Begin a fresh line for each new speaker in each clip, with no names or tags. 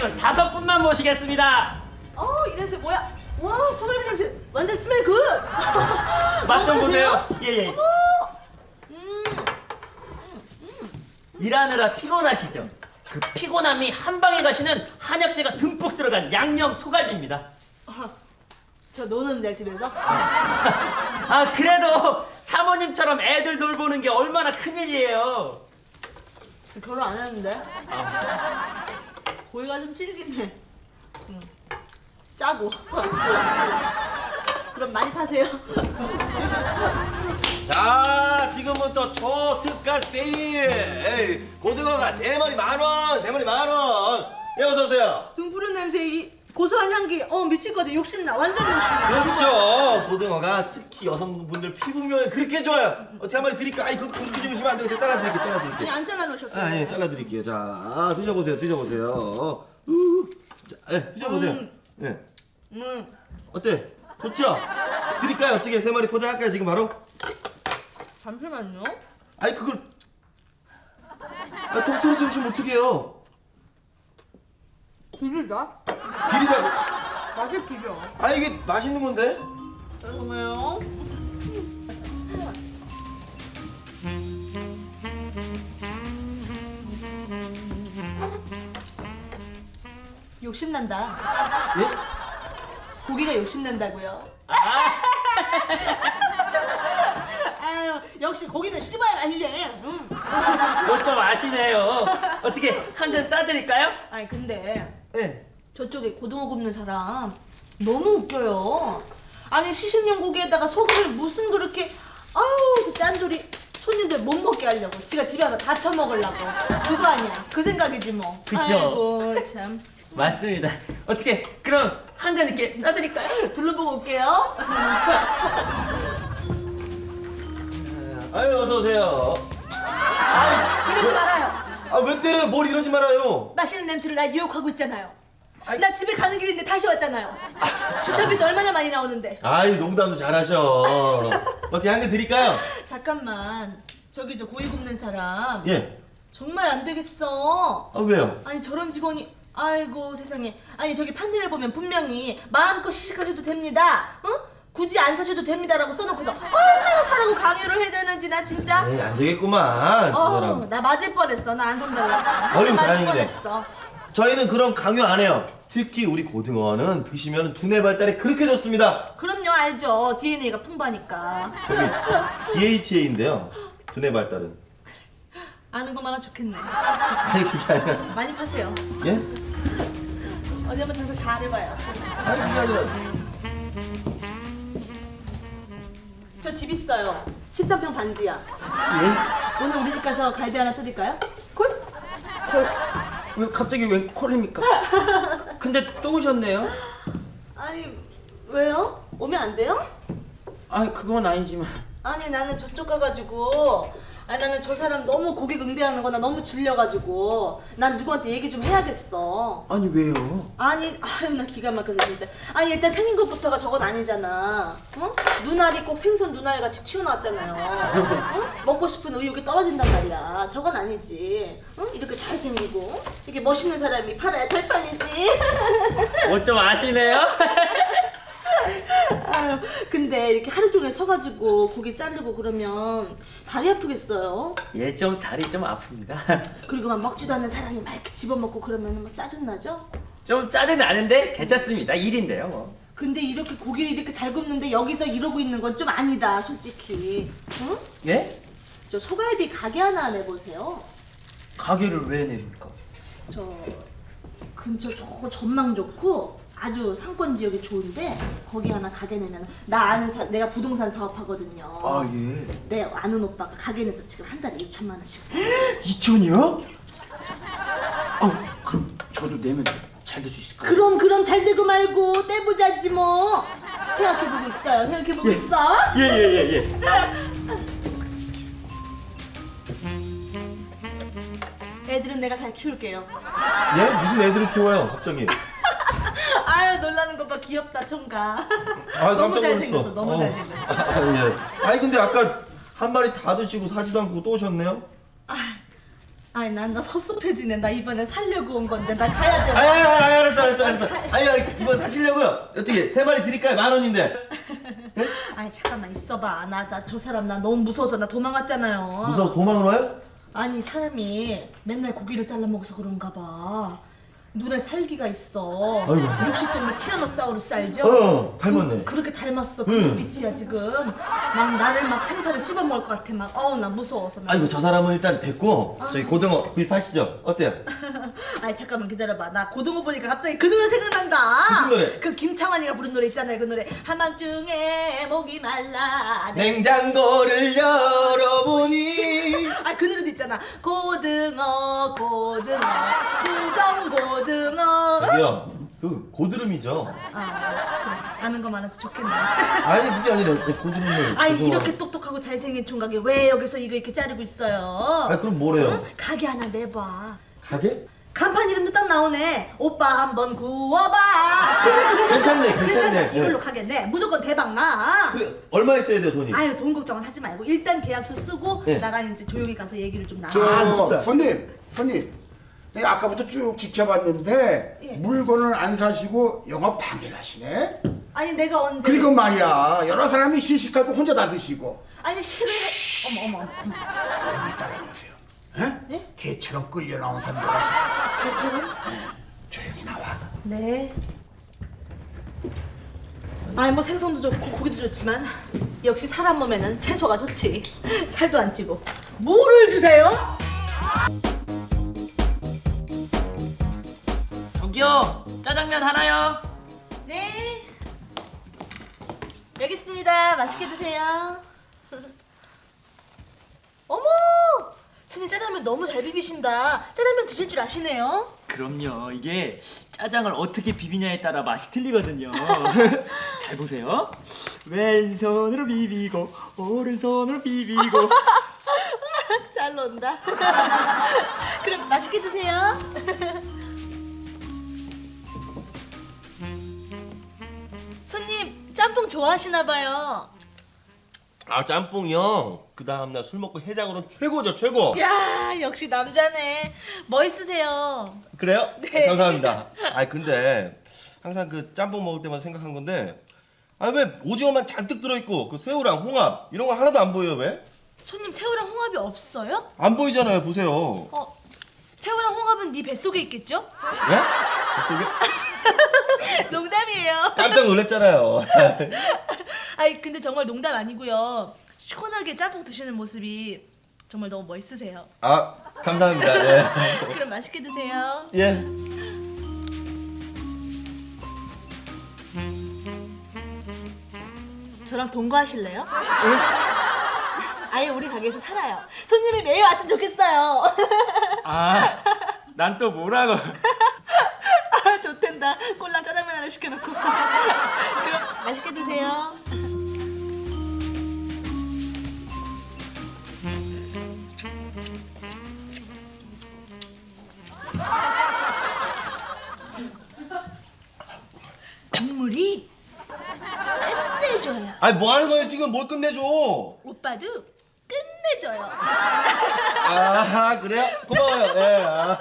짝퉁 다섯 분만 모시겠습니다.
어, 이 냄새 뭐야? 와, 소갈비 냄새 완전 스멜 굿.
맛 좀
보세요.
예예.
음,
일하느라 피곤하시죠? 그 피곤함이 한 방에 가시는 한약재가 듬뿍 들어간 양념 소갈비입니다.
저 노는데 집에서?
아 그래도 사모님처럼 애들 돌보는 게 얼마나 큰일이에요.
결혼 안 했는데. 고기가 좀 질기네. 음, 짜고. 그럼 많이 파세요.
자, 지금부터 초특가 세일. 에이, 고등어가 세 마리 만 원, 세 마리 만 원. 예, 어서 오세요.
등푸른 냄새, 이 고소한 향기. 어, 미칠거든. 욕심나. 완전 욕심나.
그렇죠. 고등어가 특히 여성분들 피부 미용에 그렇게 좋아요. 어떻게 한 마리 드릴까? 아이, 그거 그렇게 주시면 안 되고 제가 잘라 드릴게요,
아니,
잘라드릴게요.
안 잘라놓으셨어요.
아, 예, 잘라 드릴게요. 자, 드셔보세요, 드셔보세요. 우, 자, 예, 드셔보세요.
음.
예,
음,
어때? 좋죠? 드릴까요? 어떻게 세 마리 포장할까요, 지금 바로?
잠시만요.
아이, 그걸. 아, 통째로 주시면 어떡해요?
비리다?
비리다고.
맛이 비려.
아, 이게 맛있는 건데?
죄송해요. 욕심난다.
예?
고기가 욕심난다고요.
아
아유, 역시 고기는 씹어야 맛이지. 응.
뭐좀 아시네요. 어떻게 한 근 싸드릴까요?
아니 근데
네.
저쪽에 고등어 굽는 사람 너무 웃겨요. 아니 시식용 고기에다가 소금을 무슨 그렇게 아유 저 짠돌이 손님들 못 먹게 하려고 지가 집에 와서 다 처먹으려고 그거 아니야 그 생각이지 뭐
그쵸.
아이고 참
맞습니다. 어떻게 그럼 한근 이렇게 싸드릴까요?
둘러보고 올게요
아유, 어서 오세요.
이러지 말아요
아, 왜 때려요? 뭘 이러지 말아요.
맛있는 냄새를 나 유혹하고 있잖아요 나 집에 가는 길인데 다시 왔잖아요 주차비도 얼마나 많이 나오는데
아이, 농담도 잘하셔. 어떻게 한 개 드릴까요?
잠깐만 저기 저 고기 굽는 사람
예.
정말 안 되겠어
아, 왜요?
아니 저런 직원이 아이고 세상에 아니 저기 판넬에 보면 분명히 마음껏 시식하셔도 됩니다 어? 굳이 안 사셔도 됩니다라고 써놓고서 얼마나 사라고 강요를 해야 되는지 나 진짜
에이, 안 되겠구만. 저
어,
사람.
나 맞을 뻔했어 나 안 산다고
어휴,
맞을
다행이네.
뻔했어
저희는 그런 강요 안 해요. 특히 우리 고등어는 드시면 두뇌 발달에 그렇게 좋습니다.
그럼요 알죠 DNA가 풍부하니까
저기 DHA인데요. 두뇌 발달은.
아는 것만은 좋겠네
아니 그게 아니라
많이 파세요
예?
어디 한번 장사 잘 해봐요
아니 그게 아니라
저 집 있어요 13평 반지야
예?
오늘 우리 집 가서 갈비 하나 뜯을까요? 콜?
왜 갑자기 웬 콜입니까? 근데 또 오셨네요?
아니 왜요? 오면 안 돼요?
아 그건 아니지만
아니 나는 저쪽 가가지고 아니 나는 저 사람 너무 고객 응대하는 거 나 너무 질려가지고 난 누구한테 얘기 좀 해야겠어
아니 왜요?
아니 아유 나 기가 막혀서 진짜 아니 일단 생긴 것부터가 저건 아니잖아 어? 눈알이 꼭 생선 눈알 같이 튀어나왔잖아요 어? 먹고 싶은 의욕이 떨어진단 말이야 저건 아니지 어? 이렇게 잘생기고 이렇게 멋있는 사람이 팔아야 잘 팔리지
뭐 좀 아시네요?
아유, 근데 이렇게 하루 종일 서가지고 고기 자르고 그러면 다리 아프겠어요.
예 좀 다리 좀 아픕니다.
그리고 막 먹지도 않는 사람이 막 이렇게 집어먹고 그러면 막 짜증나죠?
좀 짜증 나는데 괜찮습니다. 일인데요 뭐.
근데 이렇게 고기를 이렇게 잘 굽는데 여기서 이러고 있는 건 좀 아니다, 솔직히. 응?
예?
저 소갈비 가게 하나 내보세요.
가게를 왜 내립니까?
저 근처 저 전망 좋고 아주 상권 지역이 좋은데 거기 하나 가게 내면 나 아는 사, 내가 부동산 사업하거든요.
아 예.
내 아는 오빠가 가게 내서 지금 한 달에 2천만 원씩
2천이요? 아 그럼 저도 내면 잘 될 수 있을까요?
그럼 그럼 잘 되고 말고 떼보자지 뭐 생각해보고 있어요 생각해보고 있어
예예예 예, 예.
애들은 내가 잘 키울게요
예? 무슨 애들을 키워요 갑자기?
아유 놀라는 것봐 귀엽다 총각
아
너무
깜짝
잘생겼어
놀랐어.
너무
어.
잘생겼어
아, 예. 아니 근데 아까 한 마리 다 드시고 사지도 않고 또 오셨네요?
아, 아니 난나 섭섭해지네. 나 이번에 살려고 온 건데 나 가야 돼.
아이, 아이, 아이, 알았어, 알았어, 알았어. 아니, 아니, 이번 사시려고요. 어떻게 세 마리 드릴까요? 만 원인데.
아니 잠깐만 있어봐. 나 나 저 사람 나 너무 무서워서 나 도망갔잖아요.
무서워 도망을 와요?
아니 사람이 맨날 고기를 잘라 먹어서 그런가 봐. 눈에 살기가 있어.
아이고.
육식동물 티라노사우루스 알죠?
어, 닮았네.
그, 렇게 닮았어. 그
응.
빛이야 지금. 막 나를 막 생사를 씹어 먹을 것 같아. 막 어우 나 무서워서. 나.
아이고 저 사람은 일단 됐고 저희 고등어 구입하시죠. 어때요?
아니 잠깐만 기다려봐. 나 고등어 보니까 갑자기 그 노래 생각난다.
무슨 노래?
그 김창완이가 부른 노래 있잖아요. 그 노래. 한밤중에 목이 말라.
네. 냉장고를 열어보니
아그 노래도 있잖아. 고등어 고등어 수정 고등어.
저기요 그 고드름이죠.
아. 아는 거 많아서 좋겠네.
아니 그게 아니라 고드름을.
아니
그거-
이렇게 똑똑하고 잘생긴 총각이 왜 여기서 이거 이렇게 자르고 있어요?
아니 그럼 뭐래요?
응? 가게 하나 내봐.
가게?
간판 이름도 딱 나오네. 오빠 한번 구워봐. 괜찮죠, 괜찮죠?
괜찮네, 괜찮네. 네.
이걸로 가겠네. 무조건 대박 나.
그래 얼마 있어야 돼요 돈이?
아유 돈 걱정은 하지 말고 일단 계약서 쓰고
네.
나랑 이제 조용히 가서 얘기를 좀 나눠.
저- 아,
저
무섭다.
손님, 손님. 내가 아까부터 쭉 지켜봤는데
예.
물건을 안 사시고 영업 방해를 하시네.
아니 내가 언제?
그리고 말이야 여러 사람이 시식하고 혼자 다 드시고
아니 싫어. 어머 어머. 어머.
여기 따라오세요. 에?
예?
개처럼 끌려 나온 사람들 있어?
저처럼?
조용히 나와.
네. 아니 뭐 생선도 좋고 고기도 좋지만 역시 사람 몸에는 채소가 좋지. 살도 안 찌고. 물을 주세요.
저기요 짜장면 하나요.
네. 여기 있습니다. 맛있게 드세요. 어머! 손님 짜장면 너무 잘 비비신다. 짜장면 드실 줄 아시네요.
그럼요. 이게 짜장을 어떻게 비비냐에 따라 맛이 틀리거든요. 잘 보세요. 왼손으로 비비고 오른손으로 비비고
잘 논다. 그럼 맛있게 드세요. 짬뽕 좋아하시나 봐요.
아 짬뽕이요. 그 다음 날 술 먹고 해장으로는 최고죠 최고.
야 역시 남자네. 멋있으세요.
그래요?
네.
감사합니다. 아 근데 항상 그 짬뽕 먹을 때마다 생각한 건데 아 왜 오징어만 잔뜩 들어있고 그 새우랑 홍합 이런 거 하나도 안 보여요 왜?
손님 새우랑 홍합이 없어요?
안 보이잖아요 보세요.
어 새우랑 홍합은 네 뱃속에 있겠죠?
예? 어떻게?
농담이에요.
깜짝 놀랐잖아요.
아니 근데 정말 농담 아니고요. 시원하게 짬뽕 드시는 모습이 정말 너무 멋있으세요.
아 감사합니다. 예.
그럼 맛있게 드세요.
예.
저랑 동거하실래요? 아예 우리 가게에서 살아요. 손님이 매일 왔으면 좋겠어요.
아, 난 또 뭐라고?
아 좋댄다. 꼴랑 짜장면 하나 시켜놓고. 그럼 맛있게 드세요. 국물이 끝내줘요.
아니 뭐 하는 거예요 지금 뭘 끝내줘?
오빠도 끝내줘요.
아 그래요? 고마워요. 예. 아,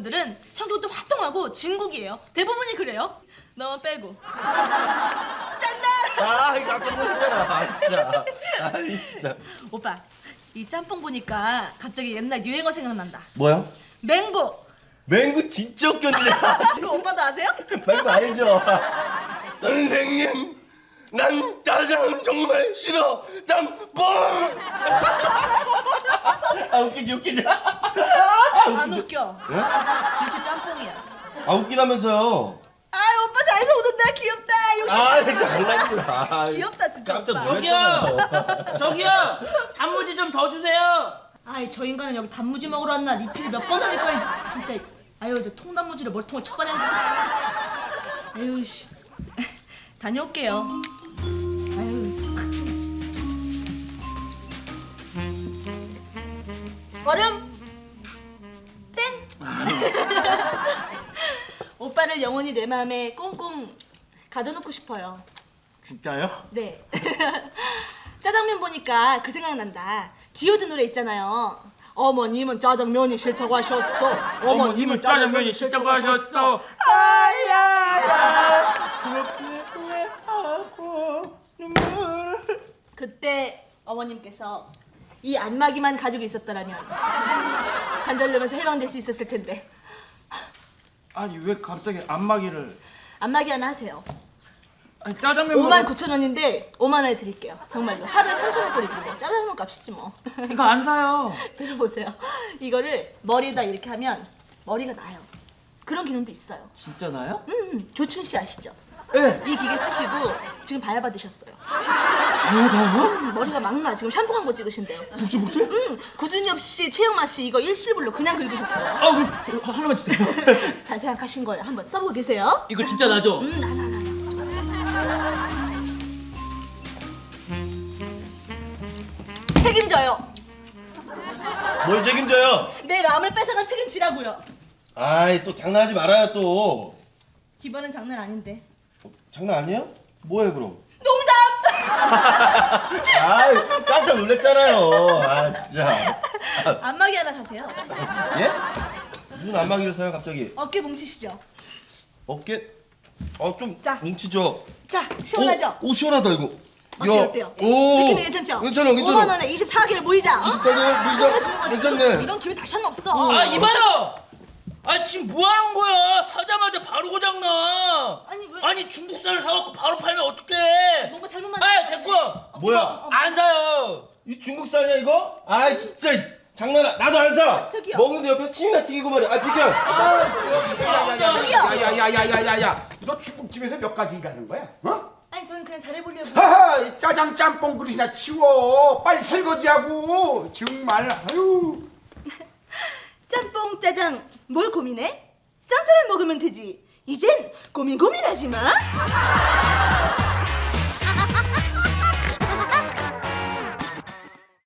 분들은 성격도 활동하고 진국이에요. 대부분이 그래요. 너만 빼고. 짠다!
아 이거 깜짝 놀랐잖아. 아, 진짜. 아이 진짜.
오빠, 이 짬뽕 보니까 갑자기 옛날 유행어 생각난다.
뭐야?
맹고!
맹구 진짜 웃겼네.
이거 오빠도 아세요?
맹구 알죠? 선생님, 난 짜장 정말 싫어. 짬뽕. 아 웃기지 웃기지.
아안
웃기지.
웃겨.
예?
일체 짬뽕이야.
아 웃기다면서요.
아, 오빠 잘 속는다. 귀엽다. 욕심
아. 진짜 장난이구나. 아,
귀엽다, 진짜
깜짝
오빠.
놀랐잖아요.
저기요 단무지 좀 더 주세요.
아이, 저 인간은 여기 단무지 먹으러 왔나? 리필 몇 번 하니까 진짜. 아유, 저 통단무지를 머리통을 쳐버려. 아유, 씨. 다녀올게요. 얼음 땡 오빠를 영원히 내 마음에 꽁꽁 가둬놓고 싶어요
진짜요?
네 짜장면 보니까 그 생각난다 지오드 노래 있잖아요. 어머님은 짜장면이 싫다고 하셨어.
어머님은 짜장면이 싫다고 하셨어.
아야야 그렇게 후회하고 눈물
그때 어머님께서 이 안마기만 가지고 있었더라면 관절염에서 해방될 수 있었을 텐데
아니 왜 갑자기 안마기를
안마기 하나 하세요.
아니 짜장면
5만
먹을
9천 원인데 5만 원에 드릴게요. 정말로 하루에 3천 원꼴이지 뭐 짜장면 값이지 뭐.
이거 안 사요
들어보세요. 이거를 머리에다 이렇게 하면 머리가 나요. 그런 기능도 있어요.
진짜 나요?
음, 조춘 씨 아시죠? 네이 기계 쓰시고 지금 봐야 받으셨어요.
뭐라고?
음, 머리가 막 나. 지금 샴푸 광고 찍으신대요.
복지 복지?
음, 구준엽 씨, 최영마 씨 이거 일시불로 그냥 긁으셨어요.
아 그럼 저 하나만 주세요
잘 생각하신 거예요. 한번 써보고 계세요.
이거 진짜 나죠?
음, 나, 나, 나. 책임져요.
뭘 책임져요
내 마음을 뺏어간 책임지라고요.
아이 또 장난하지 말아요 또
이번엔 장난 아닌데.
어, 장난 아니에요? 뭐예요 그럼
농담!
아이 깜짝 놀랐잖아요 아 진짜
안마기 하나 사세요.
예? 무슨 안마기를 사요 갑자기
어깨 뭉치시죠?
어깨 어좀
자.
뭉치죠
자, 시원하죠?
오, 오 시원하다 이거
어때요,
야,
어때요?
오
느낌이 괜찮죠?
괜찮아 괜찮아
5만 원에 24개를 모이자. 어?
24 개를 모이자.
끝내주는 거지.
괜찮네.
이런, 이런 기회 다시 한번 없어.
아 이봐요. 아 지금 뭐 하는 거야? 사자마자 바로 고장나.
아니, 왜-
아니 중국산을 사갖고 바로 팔면 어떡해?
뭔가 잘못 만든 아것
됐고.
같아.
뭐야?
안 사요.
이 중국산이야 이거? 아 진짜 장난 아 나도 안 사.
저기요.
먹는데 옆에서 침이나 튀기고 말이야. 아 비켜.
저기요.
야야야야야야야 너 중국집에서 몇 가지 일하는 거야? 어?
아니 저는 그냥 잘해보려고.
하하 이 짜장 짬뽕 그릇이나 치워 빨리 설거지하고 정말 아유
짬뽕 짜장 뭘 고민해? 짬짜면 먹으면 되지. 이젠 고민 고민하지 마.